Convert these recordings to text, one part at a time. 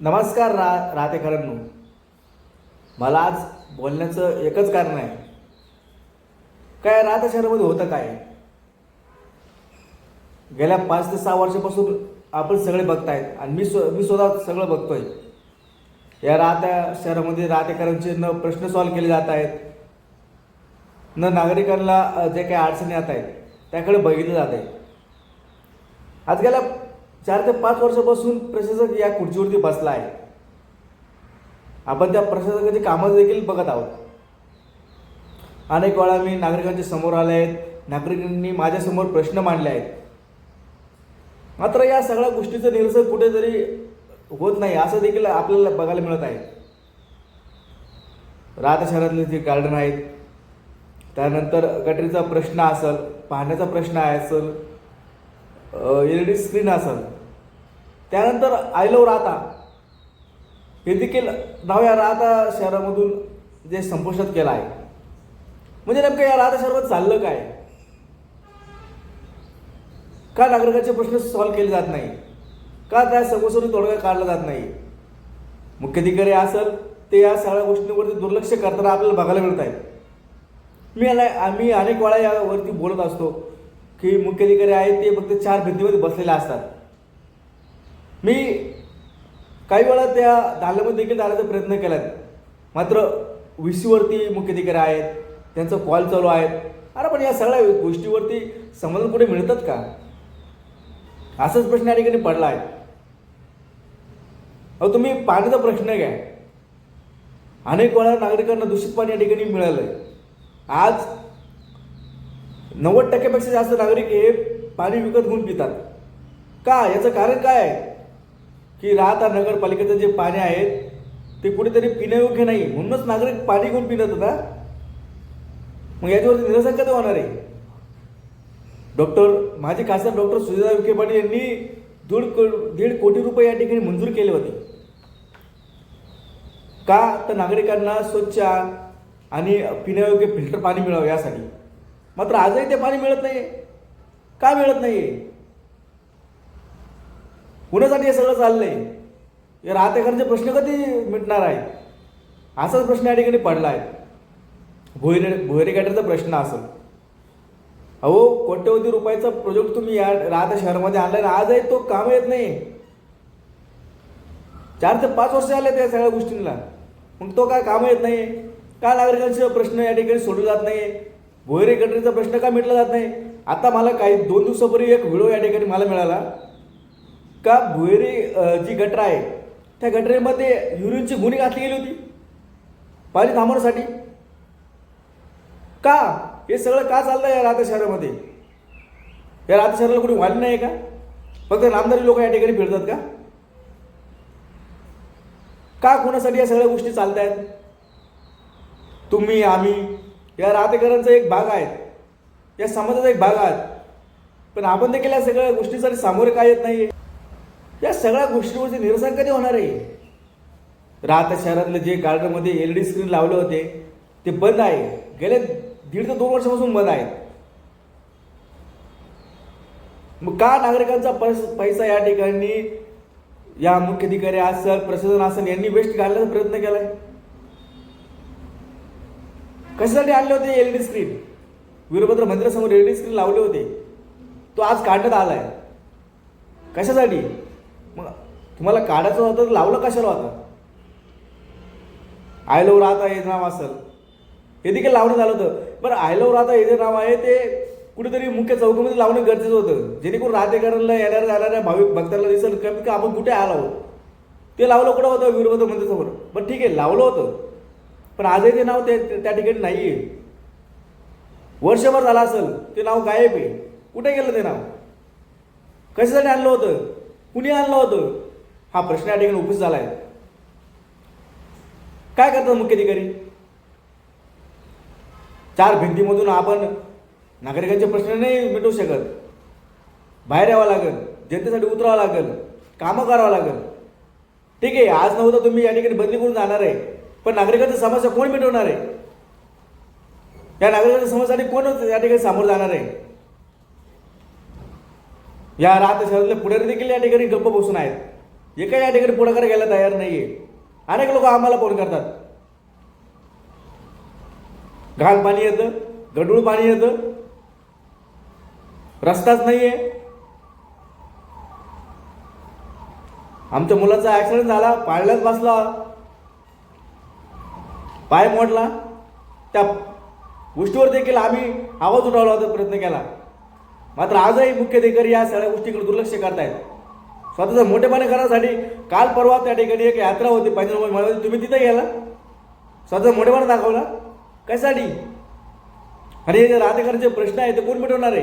नमस्कार रा राहतेकरांनो मला आज बोलण्याचं एकच कारण आहे. काय राहते शहरामध्ये होतं काय? गेल्या पाच ते सहा वर्षापासून आपण सगळे बघतायत आणि मी स्व मी स्वतः सगळं बघतोय. या राहत्या शहरामध्ये राहतेकरांचे न प्रश्न सॉल्व केले जात आहेत. न नागरिकांना जे काही अडचणी येत आहेत त्याकडे बघितलं जात आहे. आज गेल्या चार ते पाच वर्षापासून प्रशासक या खुर्चीवरती बसला आहे. आपण त्या प्रशासकाची कामं देखील बघत आहोत. अनेक वेळा मी नागरिकांच्या समोर आले आहेत. नागरिकांनी माझ्यासमोर प्रश्न मांडले आहेत. मात्र या सगळ्या गोष्टीचं निरसन कुठेतरी होत नाही असं देखील आपल्याला बघायला मिळत आहे. राहत्या शहरातले जे गार्डन आहेत त्यानंतर गटरीचा प्रश्न असेल पाण्याचा प्रश्न आहे असेल एल ई डी स्क्रीन असेल त्यानंतर आयलो राहता. हे देखील नाव या राहता शहरामधून जे संपुष्टात केलं आहे. म्हणजे नेमकं या राहता शहरात चाललं काय? का नागरिकांचे प्रश्न सॉल्व्ह केले जात नाही? का त्या समस्येवर तोडगा काढला जात नाही? मुख्याधिकारी असेल ते या सगळ्या गोष्टींवरती दुर्लक्ष करताना आपल्याला बघायला मिळत आहे. मी याला आम्ही अनेक वेळा यावरती बोलत असतो की मुख्याधिकारी आहेत ते फक्त चार भिंतीमध्ये बसलेले असतात. मी काही वेळा त्या दालनामध्ये देखील जाण्याचा प्रयत्न केला मात्र व्ही सीवरती मुख्याधिकारी आहेत त्यांचं कॉल चालू आहेत. अरे पण या सगळ्या गोष्टीवरती समाधान कुठे मिळतात का? असाच प्रश्न या ठिकाणी पडला आहे अहो तुम्ही पाण्याचा प्रश्न घ्या. अनेक वेळा नागरिकांना दूषित पाणी या ठिकाणी मिळालं आहे आज नव्वद टक्क्यापेक्षा जास्त नागरिक हे पाणी विकत घेऊन पितात. का? याचं कारण काय आहे? की राहता नगरपालिकेचं जे पाणी आहेत ते कुठेतरी पिण्यायोग्य नाही. म्हणूनच नागरिक पाणी घेऊन पिणत होता. मग याच्यावरती निरसन कधी होणार आहे? डॉक्टर माझे खासदार डॉक्टर सुजय विखे पाटील यांनी दीड को दीड कोटी रुपये या ठिकाणी मंजूर केले होते. का तर नागरिकांना स्वच्छ आणि पिण्यायोग्य फिल्टर पाणी मिळावं यासाठी. मात्र आजही ते पाणी मिळत नाही का मिळत नाही कुणासाठी हे सगळं चाललंय? या राहतेकरांचे प्रश्न कधी मिटणार आहेत? असाच प्रश्न या ठिकाणी पडला आहे भोयरे भोयरे प्रश्न असेल. अहो कोट्यवधी रुपयाचा प्रोजेक्ट तुम्ही या राहत्या शहरामध्ये आणलाय ना आजही तो काम येत नाही. चार ते पाच वर्ष आले त्या सगळ्या गोष्टींना. मग तो काय काम येत नाही? का नागरिकांचे प्रश्न या ठिकाणी सोडला जात नाही? भोयरे गटरीचा प्रश्न का मिटला जात नाही? आता मला काही दोन दिवसापूर्वी एक व्हिडिओ या ठिकाणी मला मिळाला. का भुहेरी जी गटर आहे त्या गटरेमध्ये युरिनची गुणी घातली गेली होती? पाणी थांबवण्यासाठी का? हे सगळं का चाललं या राहत्या शहरामध्ये? या राहत्या शहराला कोणी वाली नाही का? फक्त नामदारी लोक या ठिकाणी फिरतात का? का कोणासाठी या सगळ्या गोष्टी चालत आहेत तुम्ही आम्ही या राहतेकरांचा एक भाग आहेत. या समाजाचा एक भाग आहात. पण आपण देखील या सगळ्या गोष्टीसाठी सामोरे काय येत नाही या सगळ्या गोष्टीवरचे निरसन कधी होणार आहे? राहता शहरातले जे गार्डनमध्ये एल ई डी स्क्रीन लावले होते ते बंद आहे. गेले दीड ते दोन वर्षापासून बंद आहेत. मग का नागरिकांचा पैस पैसा या ठिकाणी या मुख्याधिकारी असल प्रशासन असेल यांनी वेस्ट घालण्याचा प्रयत्न केलाय? कशासाठी आणले होते एल डी स्क्रीन वीरभद्र मंदिरासमोर एल डी स्क्रीन लावले होते. तो आज काढण्यात आलाय. कशासाठी? मग तुम्हाला काढायचं होतं तर लावलं कशाला होता? आय लव राहता हे नाव असेल. हे देखील लावणं झालं होतं. बरं आय लव राहता हे जे नाव आहे ते कुठेतरी मुख्य चौकामध्ये लावणं गरजेचं होतं. जेणेकरून राहतेकरांना येणाऱ्या जाणाऱ्या भाविक भक्तांना दिसेल कमी की आपण कुठे आलो आहोत? ते लावलं कुठं होतं? वीरभद्र मंदिरासमोर. बरं ठीक आहे लावलं होतं. पण आजही ते नाव ते त्या ठिकाणी नाही आहे वर्षभर झालं असेल ते नाव गायब आहे. कुठे गेलं ते नाव? कशासाठी आणलं होतं? कुणी आणला होतं? हा प्रश्न या ठिकाणी उपस्थित झाला आहे काय करतात मुख्याधिकारी चार भिंतीमधून आपण नागरिकांचे प्रश्न नाही मिटवू शकत. बाहेर यावं लागेल जनतेसाठी उतरावं लागेल कामं करावं लागेल. ठीक आहे आज नव्हतं तुम्ही या ठिकाणी बदली करून जाणार आहे पण नागरिकांची समस्या कोण मिटवणार आहे? या नागरिकांच्या समस्यासाठी कोण या ठिकाणी सामोरं जाणार आहे? या राहत्या शहरातले पुढारी देखील या ठिकाणी गप्प बसून आहेत. एका या ठिकाणी पुढाकार घ्यायला तयार नाहीये. अनेक लोक आम्हाला फोन करतात. घाल पाणी येतं गडूळ पाणी येतं. रस्ताच नाहीये. आमच्या मुलाचा ऍक्सिडेंट झाला पाळण्यात बसला. पाय मोडला. त्या गोष्टीवर देखील आम्ही आवाज उठवला होता प्रयत्न केला. मात्र आजही मुख्य अधिकारी या सगळ्या गोष्टीकडे दुर्लक्ष करतायत. स्वतःचं मोठेपणा करण्यासाठी काल परवा त्या ठिकाणी एक यात्रा होती पंजाब मला तुम्ही तिथे गेला? स्वतःचा मोठेपणा दाखवला? कशासाठी? आणि हे जे राहतेकरांचे प्रश्न आहे ते कोण मिटवणार आहे?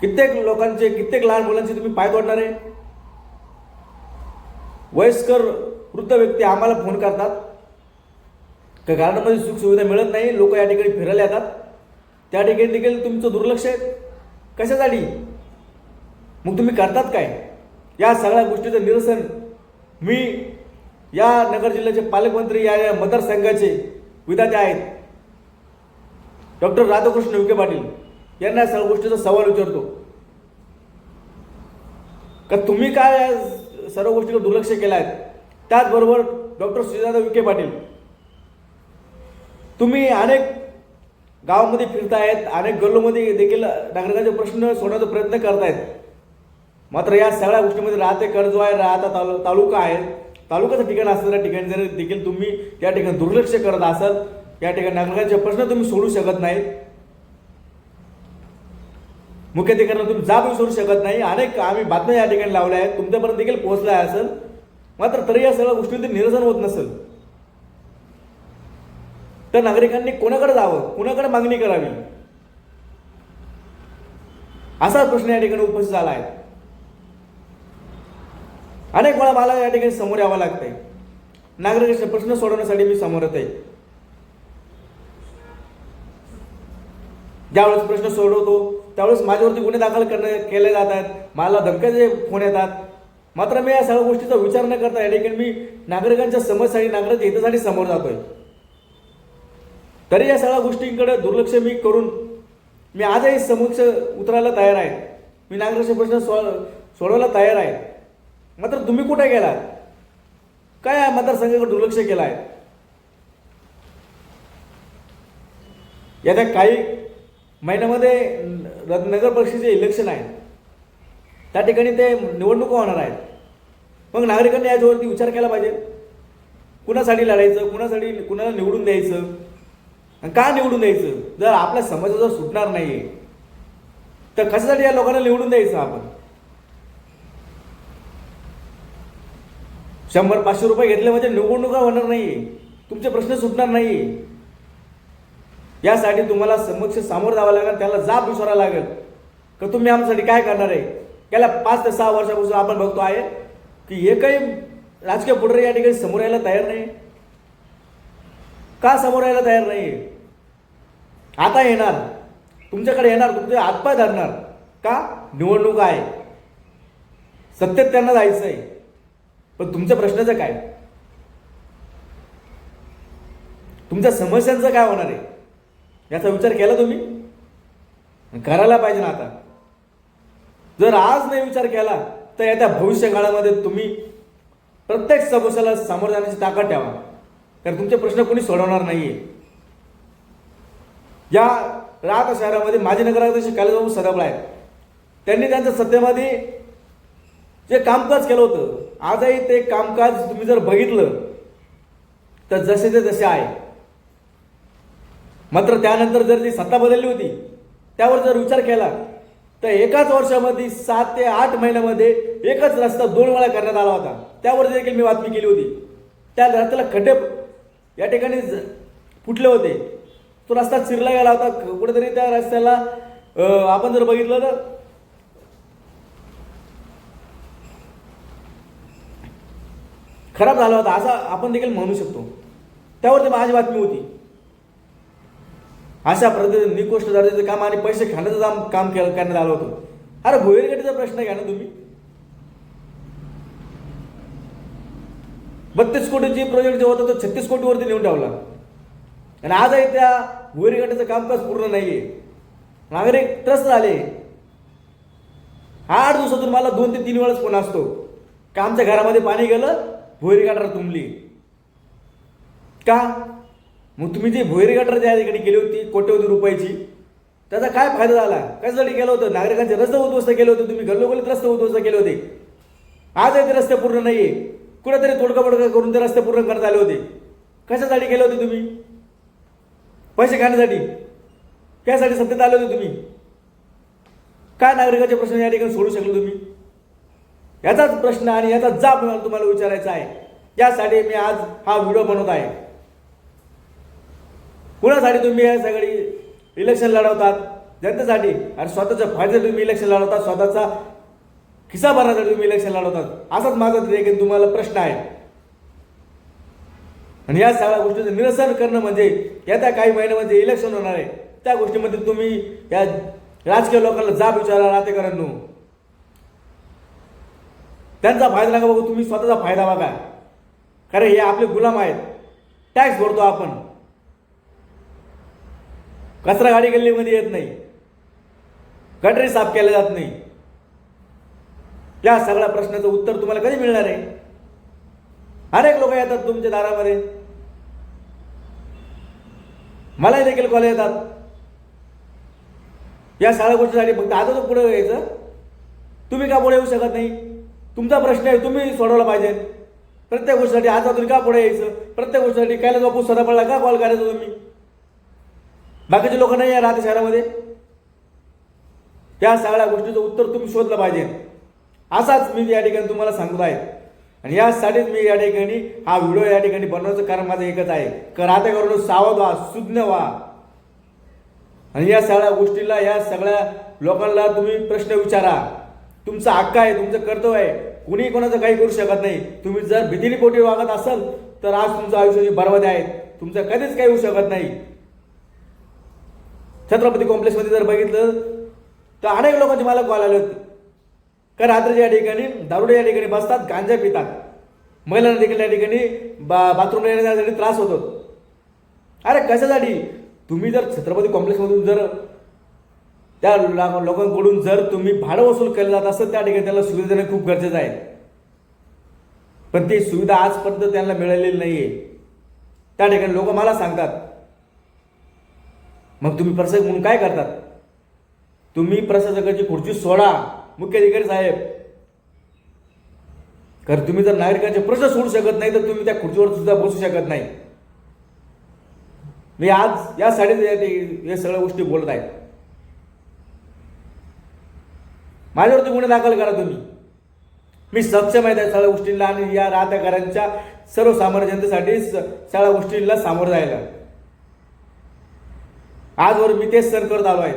कित्येक लोकांचे कित्येक लहान मुलांचे तुम्ही पाय तोडणार आहे? वयस्कर वृद्ध व्यक्ती आम्हाला फोन करतात. का गार्डनमध्ये सुख सुविधा मिळत नाही लोक या ठिकाणी फिरायला येतात. त्या ठिकाणी देखील तुमचं दुर्लक्ष आहे. कशासाठी? मग तुम्ही करतात काय? या सगळ्या गोष्टीचं निरसन मी या नगर जिल्ह्याचे पालकमंत्री या या मतदारसंघाचे विधाते आहेत. डॉक्टर राधाकृष्ण विखे पाटील यांना या सगळ्या गोष्टीचा सवाल विचारतो. का तुम्ही काय या सर्व गोष्टीकडे दुर्लक्ष केलं आहे? त्याचबरोबर डॉक्टर श्रीदादा विखे पाटील तुम्ही अनेक गावामध्ये फिरतायत अनेक गल्लोमध्ये देखील नागरिकांचे प्रश्न सोडवण्याचा प्रयत्न करतायत. मात्र या सगळ्या गोष्टीमध्ये राहते कर्ज आहे राहता तालु तालुका आहे. तालुक्याचं ठिकाण असलेल्या ठिकाणी जर देखील तुम्ही या ठिकाणी दुर्लक्ष करत असाल या ठिकाणी नागरिकांचे प्रश्न तुम्ही सोडू शकत नाही मुख्याधिकाऱ्यांना तुम्ही जाब सोडू शकत नाही. अनेक आम्ही बातम्या या ठिकाणी लावल्या आहेत. तुमच्यापर्यंत देखील पोहोचल्या असेल. मात्र तरी या सगळ्या गोष्टींचे निरसन होत नसेल. तर नागरिकांनी कोणाकडे जावं कोणाकडे मागणी करावी? असा प्रश्न या ठिकाणी उपस्थित झाला आहे. अनेक वेळा मला या ठिकाणी समोर यावं लागतंय. नागरिकांचे प्रश्न सोडवण्यासाठी मी समोर येते आहे ज्यावेळेस प्रश्न सोडवतो त्यावेळेस माझ्यावरती गुन्हे दाखल करणे केले जात आहेत मला धक्क्याचे फोन येतात. मात्र मी या सगळ्या गोष्टीचा विचार न करता या ठिकाणी मी नागरिकांच्या समस्यासाठी नागरिक हितासाठी समोर जातोय. तरी या सगळ्या गोष्टींकडे दुर्लक्ष मी करून मी आजही समक्ष उतरायला तयार आहे. मी नागरिकांचे प्रश्न सो सोडवायला तयार आहे. मात्र तुम्ही कुठे गेलात? काय मतदारसंघाकडे दुर्लक्ष केलं आहे येत्या काही महिन्यामध्ये न- नगर परिषदेचे इलेक्शन आहे. त्या ठिकाणी ते निवडणुका होणार आहेत. मग नागरिकांनी याच्यावरती विचार केला पाहिजे. कुणासाठी लढायचं? कुणासाठी कुणाला निवडून द्यायचं? का निवडून द्यायचं? जर आपल्या समाज जर सुटणार नाहीये तर कशासाठी या लोकांना निवडून द्यायचं आपण? शंभर पाचशे रुपये घेतले म्हणजे निवडणुका होणार नाहीये. तुमचे प्रश्न सुटणार नाहीये. यासाठी तुम्हाला समक्ष सामोरं जावं लागेल त्याला जाब विचारायला लागेल. का तुम्ही आमच्यासाठी काय करणार आहे? गेल्या पाच ते सहा वर्षापासून आपण बघतो आहे की एकही राजकीय पुढारी या ठिकाणी समोर यायला तयार नाही. का समोर यायला तयार नाही आता येणार. तुमच्याकडे येणार तुमचे हातपाय धरणार. का? निवडणूक आहे. सत्तेत त्यांना जायचं आहे. पण तुमच्या प्रश्नाचं काय? तुमच्या समस्यांचं काय होणार आहे? याचा विचार केला तुम्ही? करायला पाहिजे ना आता. जर आज नाही विचार केला तर येत्या भविष्य काळामध्ये तुम्ही प्रत्येक समस्याला सामोरं जाण्याची ताकद ठेवा. कारण तुमचे प्रश्न कोणी सोडवणार नाहीये. या राहता शहरामध्ये माजी नगराध्यक्ष कैलासबाबू सदाबळ आहेत. त्यांनी त्यांच्या सत्तेमध्ये जे कामकाज केलं होतं आजही ते कामकाज तुम्ही जर बघितलं तर जसे ते जसे आहे. मात्र त्यानंतर जर ती सत्ता बदलली होती त्यावर जर विचार केला तर एकाच वर्षामध्ये सात ते आठ महिन्यामध्ये एकच रस्ता दोन वेळा करण्यात आला होता. त्यावर देखील मी बातमी केली होती. त्या रस्त्याला खड्डे या ठिकाणी ज- फुटले होते. तो रस्ता चिरला गेला होता. कुठेतरी त्या रस्त्याला आपण जर बघितलं तर खराब झाला होता असा आपण देखील म्हणू शकतो. त्यावरती माझी बातमी होती. अशा पद्धतीने निकोष्ट दर्जाचं काम आणि पैसे खाण्याचं काम काम करण्यात आलं होतं. अरे भुईरगडीचा प्रश्न घ्या ना तुम्ही. बत्तीस कोटीची प्रोजेक्ट जे होता तो छत्तीस कोटीवरती नेऊन ठेवला. आणि आजही त्या भुईरगडीचं कामकाज पूर्ण नाहीये. नागरिक त्रस्त झाले. आठ दिवसातून मला दोन ते तीन वेळाच फोन असतो. का आमच्या घरामध्ये पाणी गेलं भोयरी गटार तुंबली. का? मग तुम्ही जी भोयरी गटार ज्या ठिकाणी केली होती कोट्यवधी रुपयाची त्याचा काय फायदा झाला? कशासाठी केलं होतं? नागरिकांचे रस्ते उद्ध्वस्त केले होते तुम्ही गल्लोगल्लीत रस्ते उद्ध्वस्त केले होते. आज ते रस्ते पूर्ण नाहीये. कुठेतरी तोडका करून ते रस्ते पूर्ण करत आले होते. कशासाठी केले होते तुम्ही? पैसे खाण्यासाठी त्यासाठी सत्तेत आले होते तुम्ही. काय नागरिकाचे प्रश्न या ठिकाणी सोडू शकलो तुम्ही? याचाच प्रश्न आणि याचा जाब मला तुम्हाला विचारायचा आहे. यासाठी मी आज हा व्हिडिओ बनवत आहे. कुणासाठी तुम्ही या सगळी इलेक्शन लढवतात? जनतेसाठी. आणि स्वतःच्या फायद्यासाठी तुम्ही इलेक्शन लढवतात. स्वतःचा खिसा भरण्यासाठी तुम्ही इलेक्शन लढवतात. असाच माझा देखील तुम्हाला प्रश्न आहे. आणि या सगळ्या गोष्टीचं निरसन करणं म्हणजे येत्या काही महिन्यामध्ये इलेक्शन होणार आहे. त्या गोष्टीमध्ये तुम्ही या राजकीय लोकांना जाब विचारा राहतेकरांनो त्यांचा फायदा नका बघू तुम्ही स्वतःचा फायदा बघा. कारण हे आपले गुलाम आहेत. टॅक्स भरतो आपण. कचरा गाडी गल्लीमध्ये येत नाही. गटरी साफ केल्या जात नाही. या सगळ्या प्रश्नाचं उत्तर तुम्हाला कधी मिळणार आहे? अनेक लोक येतात तुमच्या दारामध्ये. मलाही देखील कॉल येतात. या सगळ्या गोष्टीसाठी फक्त आता तो पुढे यायचं. तुम्ही का पुढे येऊ शकत नाही? तुमचा प्रश्न आहे तुम्ही सोडवला पाहिजे. प्रत्येक गोष्टीसाठी आज तुम्ही का पुढे यायचं? प्रत्येक गोष्टीसाठी कायला बापू पडला? का कॉल करायचा तुम्ही? बाकीचे लोक नाही आहे राहते शहरामध्ये. या सगळ्या गोष्टीचं उत्तर तुम्ही शोधलं पाहिजे. असाच मी या ठिकाणी तुम्हाला सांगत आहे. आणि यासाठीच मी या ठिकाणी हा व्हिडिओ या ठिकाणी बनवण्याचं कारण माझं एकच आहे. कराते करून सावध व्हा सुज्ञ व्हा. आणि या सगळ्या गोष्टीला या सगळ्या लोकांना तुम्ही प्रश्न विचारा. तुमचा हक्क आहे तुमचं कर्तव्य आहे. कुणी कोणाचं काही करू शकत नाही. तुम्ही जर भीतीने पोटी वागत असाल तर आज तुमचं आयुष्याची बरबादी आहे. तुमचं कधीच काही होऊ शकत नाही. छत्रपती कॉम्प्लेक्समध्ये जर बघितलं तर अनेक लोकांचे मला कॉल आले होते. का रात्रीच्या या ठिकाणी दारुडे या ठिकाणी बसतात गांजा पितात. महिलांना देखील या ठिकाणी बा बाथरूमला येण्यासाठी त्रास होतो. अरे कशासाठी? तुम्ही जर छत्रपती कॉम्प्लेक्समधून जर त्या ला- लोकांकडून जर तुम्ही भाडं वसूल केलं जात असेल त्या ठिकाणी त्याला सुविधा देणं खूप गरजेचं आहे. पण ती सुविधा आजपर्यंत त्यांना मिळालेली नाही आहे त्या ठिकाणी लोक मला सांगतात. मग तुम्ही प्रशासक म्हणून काय करतात? तुम्ही प्रशासकाची खुर्ची सोडा. मुख्य अधिकारी साहेब कारण तुम्ही जर नागरिकांचे प्रश्न सोडू शकत नाही तर तुम्ही त्या खुर्चीवर सुद्धा बसू शकत नाही. मी आज यासाठी या या सगळ्या गोष्टी बोलत आहे. माझ्यावरती गुन्हे दाखल करा तुम्ही. मी सक्षम आहे त्या सगळ्या गोष्टींना आणि या राहत्याकरांच्या सर्वसामान्य जनतेसाठी सगळ्या गोष्टींना सामोरं जायला. आजवर मी तेच सर करत आलो आहे.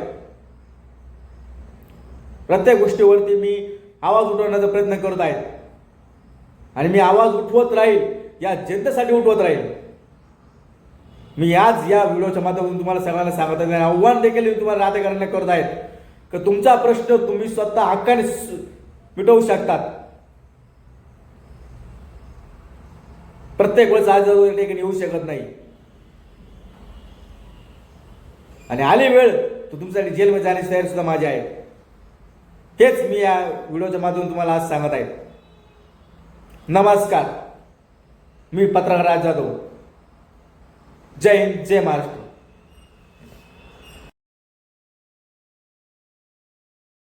प्रत्येक गोष्टीवरती मी आवाज उठवण्याचा प्रयत्न करत आहे. आणि मी आवाज उठवत राहील या जनतेसाठी उठवत राहील. मी आज या व्हिडिओच्या माध्यमातून तुम्हाला सगळ्यांना सांगत आहे आव्हान देखील मी तुम्हाला राहतेकरांना करत आहेत का तुमचा प्रश्न तुम्ही स्वतः हक्काने मिटवू शकतात. प्रत्येक वेळेस आज ठिकाणी येऊ शकत नाही. आणि आली वेळ तर तुमच्यासाठी जेलमध्ये जाण्याची तयारी सुद्धा माझी आहे. हेच मी या व्हिडिओच्या माध्यमातून तुम्हाला आज सांगत आहे. नमस्कार. मी पत्रकार राज जाधव. जय हिंद जय महाराष्ट्र.